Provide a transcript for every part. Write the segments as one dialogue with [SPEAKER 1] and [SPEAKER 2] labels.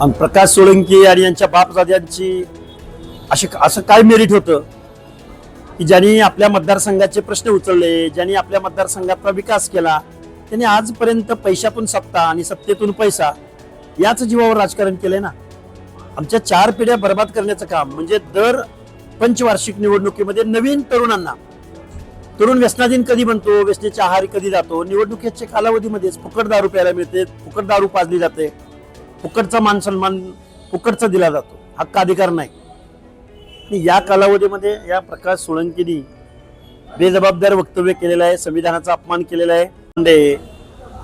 [SPEAKER 1] आणि प्रकाश सोळंकी आणि यांच्या बापजाद्यांची अशी असं काय मेरिट होतं? की ज्यांनी आपल्या मतदारसंघाचे प्रश्न उचलले ज्यांनी आपल्या मतदारसंघाचा विकास केला त्यांनी आजपर्यंत पैशातून सत्ता आणि सत्तेतून पैसा याच जीवावर राजकारण केलंय ना? आमच्या चार पिढ्या बर्बाद करण्याचं काम म्हणजे दर पंचवार्षिक निवडणुकीमध्ये नवीन तरुणांना तरुण व्यसनाधीन कधी बनतो व्यसनेच्या आहारी कधी जातो? निवडणुकीच्या कालावधीमध्येच फुकट दारू प्यायला मिळते फुकट दारू पाजली जाते. फुकटचा मान सन्मान फुकटचा दिला जातो. हक्क अधिकार नाही. आणि या कालावधीमध्ये या प्रकाश सोळंकीनी बेजबाबदार वक्तव्य केलेलं आहे संविधानाचा अपमान केलेला आहे. पांडे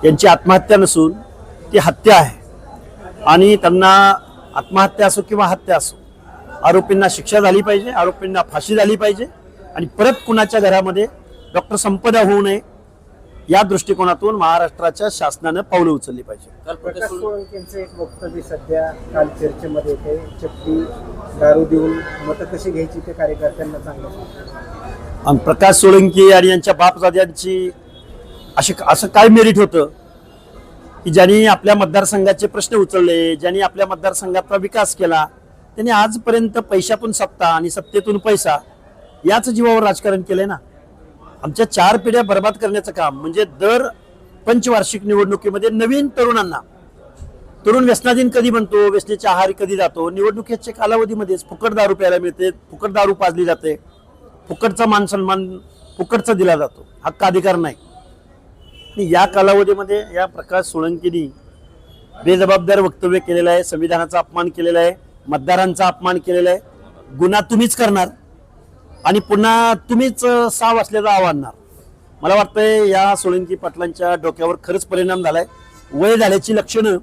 [SPEAKER 1] यांची आत्महत्या नसून ती हत्या आहे. आणि त्यांना आत्महत्या असो किंवा हत्या असो आरोपींना शिक्षा झाली पाहिजे आरोपींना फाशी झाली पाहिजे. आणि परत कुणाच्या घरामध्ये डॉक्टर संपदा होऊ नये या दृष्टिकोनातून महाराष्ट्राच्या शासनानं पावलं उचलली पाहिजे.
[SPEAKER 2] प्रकाश
[SPEAKER 3] सोळंकेंचं एक वक्तव्य सध्या काल चर्चेमध्ये येते चक्की दारू देऊन मतं कशी घ्यायची ते कार्यकर्त्यांना चांगलं
[SPEAKER 1] आणि प्रकाश सोळंकी आणि यांच्या बापजाद्यांची अशी असं काय मेरिट होतं? की ज्यांनी आपल्या मतदारसंघाचे प्रश्न उचलले ज्यांनी आपल्या मतदारसंघाचा विकास केला त्यांनी आजपर्यंत पैशातून सत्ता आणि सत्तेतून पैसा याच जीवावर राजकारण केलंय ना? आमच्या चार पिढ्या बर्बाद करण्याचं काम म्हणजे दर पंचवार्षिक निवडणुकीमध्ये नवीन तरुणांना तरुण व्यसनाधीन कधी बनतो व्यसनेच्या आहारी कधी जातो निवडणुकीच्या कालावधीमध्येच फुकट दारू प्यायला मिळते फुकट दारू पाजली जाते फुकटचा मान सन्मान फुकटचा दिला जातो हक्क अधिकार नाही. आणि या कालावधीमध्ये या प्रकाश सोळंकीनी बेजबाबदार वक्तव्य केलेलं आहे संविधानाचा अपमान केलेला आहे मतदारांचा अपमान केलेला आहे गुन्हा तुम्हीच करणार. आणि पुन्हा तुम्हीच साव असल्याचं आव्हानणार. मला वाटतंय या सोळंकी पाटलांच्या डोक्यावर खरंच परिणाम झालाय. वय झाल्याची लक्षणं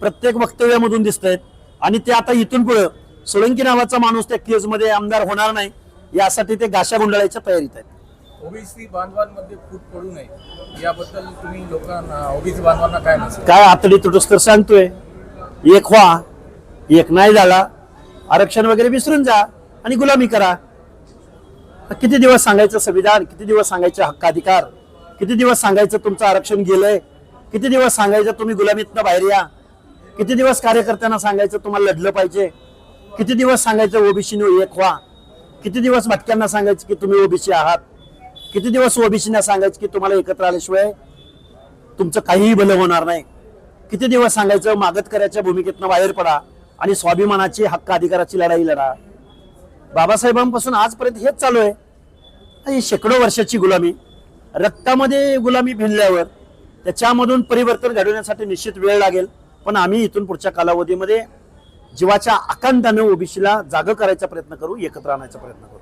[SPEAKER 1] प्रत्येक वक्तव्यामधून दिसत आहेत आणि ते आता इथून पुढं सोळंकी नावाचा माणूस त्या केजमध्ये आमदार होणार नाही यासाठी ते गाशा गुंडाळायच्या तयारीत आहेत.
[SPEAKER 2] ओबीसी बांधवांमध्ये फूट पडू नये याबद्दल तुम्ही लोकांना ओबीसी बांधवांना काय
[SPEAKER 1] काय आतडी तुटूस तर सांगतोय? एक व्हा एक नाही झाला आरक्षण वगैरे विसरून जा आणि गुलामी करा. किती दिवस सांगायचं संविधान? किती दिवस सांगायचे हक्काधिकार? किती दिवस सांगायचं तुमचं आरक्षण गेलंय? किती दिवस सांगायचं तुम्ही गुलामीतनं बाहेर या? किती दिवस कार्यकर्त्यांना सांगायचं तुम्हाला लढलं पाहिजे? किती दिवस सांगायचं ओबीसीने एक व्हा? किती दिवस भटक्यांना सांगायचं की तुम्ही ओबीसी आहात? किती दिवस ओबीसीना सांगायचं की तुम्हाला एकत्र आल्याशिवाय तुमचं काहीही भलं होणार नाही? किती दिवस सांगायचं मागतकऱ्याच्या भूमिकेतनं बाहेर पडा आणि स्वाभिमानाची हक्क अधिकाराची लढाई लढा? बाबासाहेबांपासून आजपर्यंत हेच चालू आहे. ही शेकडो वर्षाची गुलामी रक्तामध्ये गुलामी भिनल्यावर त्याच्यामधून परिवर्तन घडवण्यासाठी निश्चित वेळ लागेल. पण आम्ही इथून पुढच्या कालावधीमध्ये जीवाच्या आकांतानं ओबीसीला जागं करायचा प्रयत्न करू एकत्र आणायचा प्रयत्न करू.